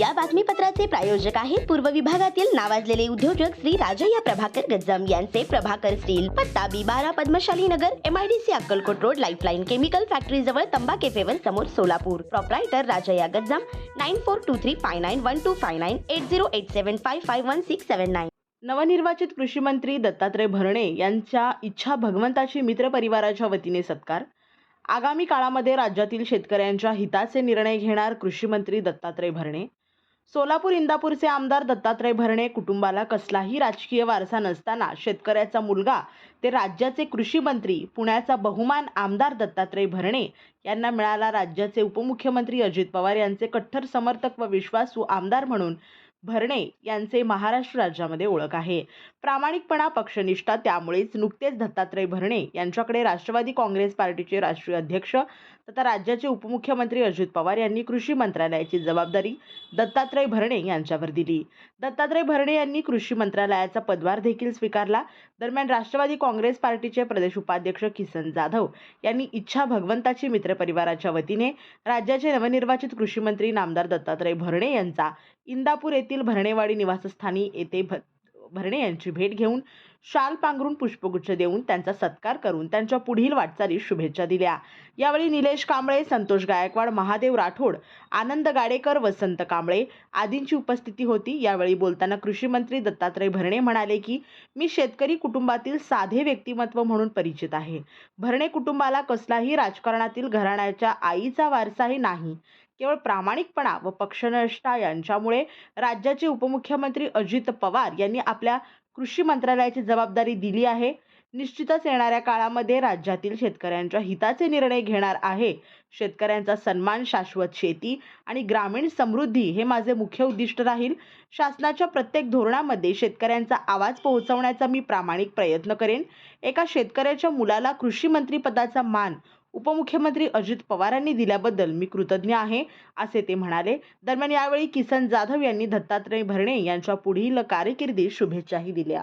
या बातमीपत्राचे प्रायोजक आहेत पूर्व विभागातील नावाजलेले उद्योजक श्री राजय्या प्रभाकर गज्जम यांचे प्रभाकर स्टील पत्ता बी बारा Padmashali Nagar MIDC Akkalkot road lifeline chemical factory जवळ तंबा केफेवर समोर Solapur. Proprietor Rajayya Gajjam nine four two three five nine one two five nine eight zero eight seven five five one six seven nine नवनिर्वाचित कृषी मंत्री दत्तात्रय भरणे यांच्या इच्छा भगवंताची मित्र परिवाराच्या वतीने सत्कार. आगामी काळामध्ये राज्यातील शेतकऱ्यांच्या हिताचे निर्णय घेणार कृषी मंत्री दत्तात्रय भरणे. सोलापूर इंदापूरचे आमदार दत्तात्रय भरणे कुटुंबाला कसलाही राजकीय वारसा नसताना शेतकऱ्याचा मुलगा ते राज्याचे कृषी मंत्री पुण्याचा बहुमान आमदार दत्तात्रय भरणे यांना मिळाला राज्याचे उपमुख्यमंत्री अजित पवार यांचे कट्टर समर्थक व विश्वासू आमदार म्हणून. भरणे यांचे महाराष्ट्र राज्यामध्ये ओळख आहे. प्रामाणिकपणा पक्षनिष्ठा त्यामुळेच नुकतेच दत्तात्रय भरणे यांच्याकडे राष्ट्रवादी काँग्रेस पार्टीचे राष्ट्रीय अध्यक्ष तथा राज्याचे उपमुख्यमंत्री अजित पवार यांनी कृषी मंत्रालयाची जबाबदारी दत्तात्रय भरणे यांच्यावर दिली. दत्तात्रय भरणे यांनी कृषी मंत्रालयाचा पदभार देखील स्वीकारला. दरम्यान राष्ट्रवादी काँग्रेस पार्टीचे प्रदेश उपाध्यक्ष किसन जाधव यांनी इच्छा भगवंताची मित्र परिवाराच्या वतीने राज्याचे नवनिर्वाचित कृषी मंत्री नामदार दत्तात्रय भरणे यांचा इंदापूर येथील भरणेवाडी निवासस्थानी येथे भ भरणे यांची भेट घेऊन शाल पांघरून पुष्पगुच्छ देऊन त्यांचा सत्कार करून त्यांच्या पुढील वाटचालीस शुभेच्छा दिल्या. यावेळी निलेश कांबळे संतोष गायकवाड महादेव राठोड आनंद गाडेकर वसंत कांबळे आदींची उपस्थिती होती. यावेळी बोलताना कृषी मंत्री दत्तात्रय भरणे म्हणाले की मी शेतकरी कुटुंबातील साधे व्यक्तिमत्व म्हणून परिचित आहे. भरणे कुटुंबाला कसलाही राजकारणातील घराण्याच्या आईचा वारसाही नाही. केवळ प्रामाणिकपणा व पक्षनिष्ठा यांच्यामुळे राज्याचे उपमुख्यमंत्री अजित पवार यांनी आपल्या कृषी मंत्रालयाची जबाबदारी दिली आहे. निश्चितच येणाऱ्या काळामध्ये राज्यातील शेतकऱ्यांच्या हिताचे निर्णय घेणार आहे. शेतकऱ्यांचा सन्मान शाश्वत शेती आणि ग्रामीण समृद्धी हे माझे मुख्य उद्दिष्ट राहील. शासनाच्या प्रत्येक धोरणामध्ये शेतकऱ्यांचा आवाज पोहोचवण्याचा मी प्रामाणिक प्रयत्न करेन. एका शेतकऱ्याच्या मुलाला कृषी मंत्री पदाचा मान उपमुख्यमंत्री अजित पवारांनी दिल्याबद्दल मी कृतज्ञ आहे असे ते म्हणाले. दरम्यान यावेळी किसन जाधव यांनी दत्तात्रय भरणे यांच्या पुढील कारकिर्दीत शुभेच्छाही दिल्या.